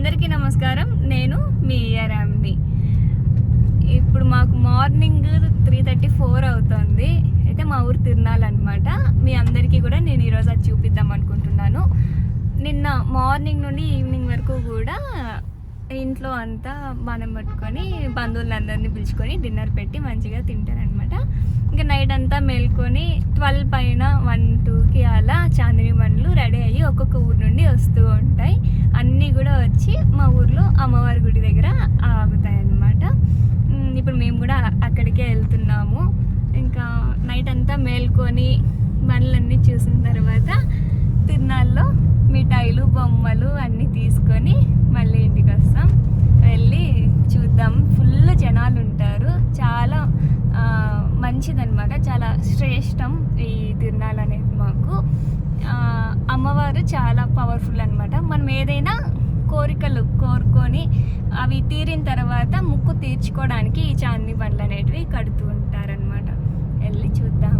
అందరికీ నమస్కారం. నేను మీ ఇయరామ్ని ఇప్పుడు మాకు మార్నింగ్ త్రీ థర్టీ ఫోర్ అవుతుంది. అయితే మా ఊరు తిరునాలన్నమాట మీ అందరికీ కూడా నేను ఈరోజు అది చూపిద్దాం అనుకుంటున్నాను. నిన్న మార్నింగ్ నుండి ఈవినింగ్ వరకు కూడా ఇంట్లో అంతా మనం పట్టుకొని బంధువులందరినీ పిలుచుకొని డిన్నర్ పెట్టి మంచిగా తింటారనమాట. ఇంకా నైట్ అంతా మేల్కొని ట్వెల్వ్ పైన వన్ టూకి అలా చాందిని బండ్లు రెడీ అయ్యి ఒక్కొక్క ఊరు నుండి వస్తూ ఉంటాయి వచ్చి మా ఊర్లో అమ్మవారి గుడి దగ్గర ఆగుతాయి అన్నమాట ఇప్పుడు మేము కూడా అక్కడికే వెళ్తున్నాము. ఇంకా నైట్ అంతా మేల్కొని బండ్లన్నీ చూసిన తర్వాత తిరునాళ్ళలో మిఠాయిలు బొమ్మలు అన్నీ తీసుకొని మళ్ళీ ఇంటికి వస్తాం. వెళ్ళి చూద్దాం. ఫుల్ జనాలు ఉంటారు. చాలా మంచిదన్నమాట. చాలా శ్రేష్టం ఈ తిరునాళ్ళు అనేది మాకు. అమ్మవారు చాలా పవర్ఫుల్ అన్నమాట. మనం ఏదైనా కోరికలు కోరుకొని అవి తీరిన తర్వాత ముక్కు తీర్చుకోవడానికి ఈ చాందీ బండ్లు అనేటివి కడుతూ ఉంటారనమాట వెళ్ళి చూద్దాం.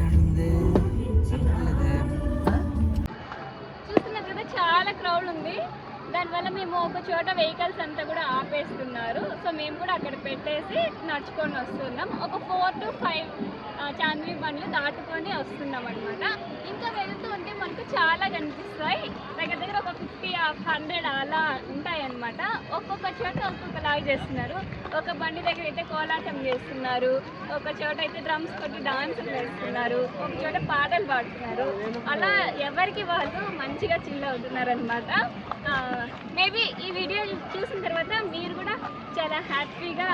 దానివల్ల మేము ఒక చోట వెహికల్స్ అంతా కూడా ఆపేస్తున్నారు. సో మేము కూడా అక్కడ పెట్టేసి నడుచుకొని వస్తున్నాం. ఒక ఫోర్ టు ఫైవ్ చాందిని బండ్లు దాటుకొని వస్తున్నాం అనమాట ఇంకా వెళ్తూ ఉంటే మనకు చాలా కనిపిస్తాయి. దగ్గర దగ్గర ఒక ఫిఫ్టీ హండ్రెడ్ అలా ఉంటాయి అనమాట ఒక్కొక్క చోట ఒక్కొక్కలాగా చేస్తున్నారు. ఒక బండి దగ్గర అయితే కోలాటం చేస్తున్నారు. ఒక చోట అయితే డ్రమ్స్ కొట్టి డాన్స్ వేస్తున్నారు. ఒక చోట పాటలు పాడుతున్నారు. అలా ఎవరికి వాళ్ళు మంచిగా చిల్ అవుతున్నారు అనమాట మేబీ ఈ వీడియో చూసిన తర్వాత మీరు కూడా చాలా హ్యాపీగా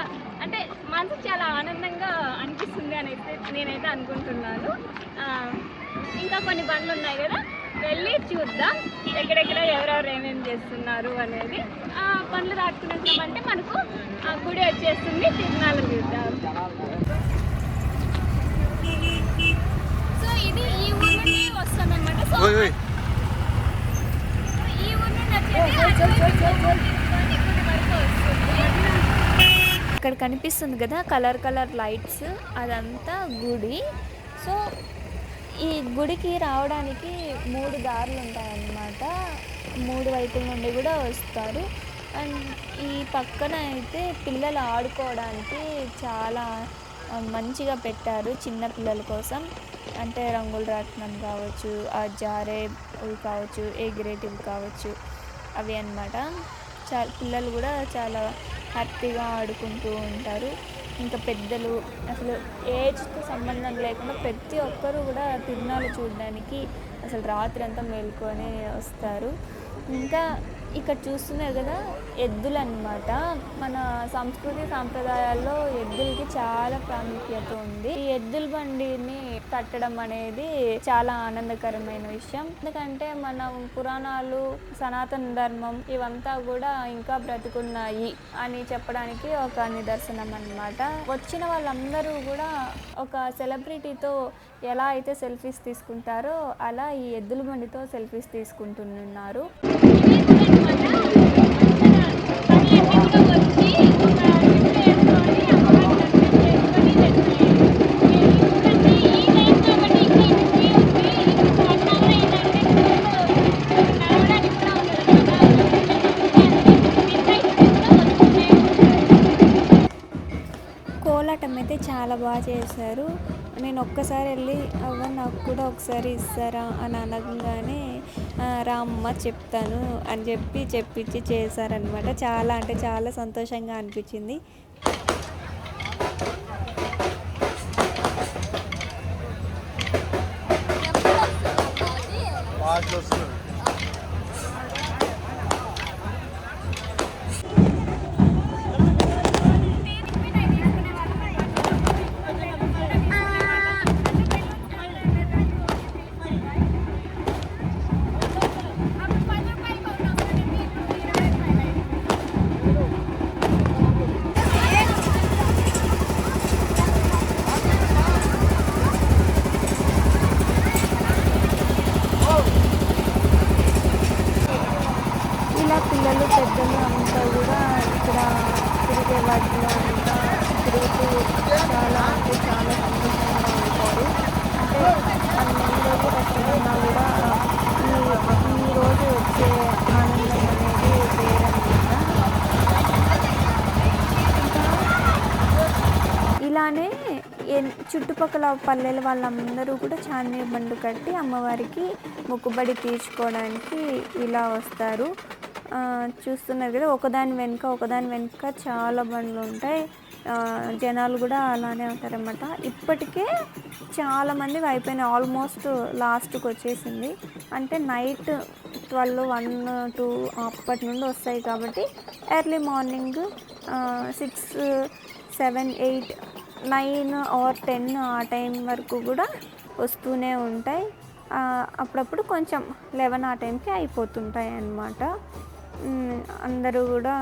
అంటే మనసు చాలా ఆనందంగా అనిపిస్తుంది అని అయితే నేనైతే అనుకుంటున్నాను. ఆ, ఇంకా కొన్ని బండ్లు ఉన్నాయి కదా వెళ్ళి చూద్దాం ఎక్కడెక్కడ ఎవరెవరు ఏమేమి చేస్తున్నారు అనేది. ఆ పనులు దాటుకునేసామంటే మనకు ఆ గుడి వచ్చేస్తుంది తిరునాళ్ళు చూద్దాం సో ఇది ఈ ఊరు నుండి సో ఈ ఊరు నుండి గుడి వరకు వస్తుంది. ఇక్కడ కనిపిస్తుంది కదా కలర్ కలర్ లైట్స్ అదంతా గుడి. సో ఈ గుడికి రావడానికి మూడు దారులు ఉంటాయన్నమాట. మూడు వైపుల నుండి కూడా వస్తారు. అండ్ ఈ పక్కన అయితే పిల్లలు ఆడుకోవడానికి చాలా మంచిగా పెట్టారు చిన్న పిల్లల కోసం. అంటే రంగుల రాట్నం కావచ్చు ఆ జారే కావచ్చు ఎగిరేటివి కావచ్చు అవి అన్నమాట. చాలా పిల్లలు కూడా చాలా హ్యాపీగా ఆడుకుంటూ ఉంటారు. ఇంకా పెద్దలు అసలు ఏజ్తో సంబంధం లేకుండా ప్రతి ఒక్కరు కూడా తిరునాళ్ళు చూడడానికి అసలు రాత్రి అంతా మేల్కొని వస్తారు. ఇంకా ఇక్కడ చూస్తున్నారు కదా ఎద్దులు అనమాట మన సంస్కృతి సాంప్రదాయాల్లో ఎద్దులకి చాలా ప్రాముఖ్యత ఉంది. ఈ ఎద్దుల బండిని కట్టడం అనేది చాలా ఆనందకరమైన విషయం. ఎందుకంటే మన పురాణాలు సనాతన ధర్మం ఇవంతా కూడా ఇంకా బ్రతుకున్నాయి అని చెప్పడానికి ఒక నిదర్శనం అన్నమాట వచ్చిన వాళ్ళందరూ కూడా ఒక సెలబ్రిటీతో ఎలా అయితే సెల్ఫీస్ తీసుకుంటారో అలా ఈ ఎద్దుల బండితో సెల్ఫీస్ తీసుకుంటున్నారు. కోలాటం అయితే చాలా బాగా చేశారు. నేను ఒక్కసారి వెళ్ళి అవ్వ నాకు కూడా ఒకసారి ఇస్తారా? అని అనగానే రా అమ్మ చెప్తాను అని చెప్పి చెప్పించి చేశారనమాట. చాలా అంటే చాలా సంతోషంగా అనిపించింది. ఇలా పిల్లలు పెద్దలు అంతా కూడా ఇక్కడ తిరిగే వాటిలో అంతా తిరుగుతూ చాలా అంటే చాలా సంతోషంగా ఉంటారు. అంటే అన్ని రోజులు కష్టమైనా కూడా ఈ రోజు వచ్చే ఆనందం అనేది వేరన్నమాట. ఇలానే చుట్టుపక్కల పల్లెల వాళ్ళందరూ కూడా చాందీ బండు కట్టి అమ్మవారికి మొక్కుబడి తీర్చుకోవడానికి ఇలా వస్తారు. చూస్తున్నారు కదా ఒకదాని వెనుక ఒకదాని వెనుక చాలా బండ్లు ఉంటాయి. జనాలు కూడా అలానే ఉంటారన్నమాట. ఇప్పటికే చాలామంది అయిపోయినాయి ఆల్మోస్ట్ లాస్ట్కి వచ్చేసింది. అంటే నైట్ ట్వెల్వ్ వన్ టూ అప్పటి నుండి వస్తాయి కాబట్టి early morning six seven eight nine or ten ఆ టైం వరకు కూడా వస్తూనే ఉంటాయి. అప్పుడప్పుడు కొంచెం లెవెన్ ఆ టైంకి అయిపోతుంటాయి అన్నమాట. అందరూ కూడా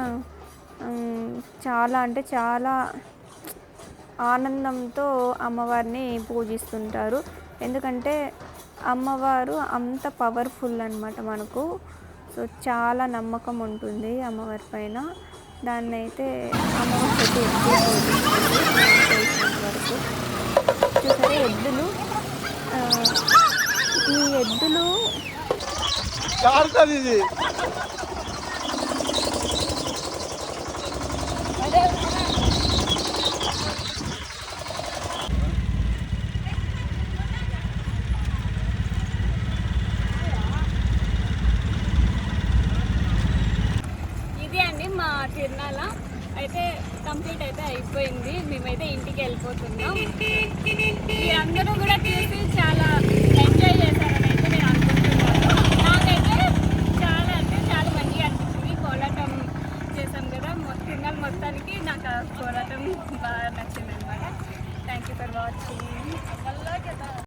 చాలా అంటే చాలా ఆనందంతో అమ్మవారిని పూజిస్తుంటారు. ఎందుకంటే అమ్మవారు అంత పవర్ఫుల్ అనమాట మనకు. సో చాలా నమ్మకం ఉంటుంది అమ్మవారి పైన. దాన్ని అయితే అమ్మవారి వరకు చూసారా ఎద్దులు? ఈ ఎద్దులు ఇది అండి మా తిరునాల అయితే కంప్లీట్ అయితే అయిపోయింది. మేమైతే ఇంటికి వెళ్ళిపోతున్నాం. అందరూ కూడా చూసి చాలా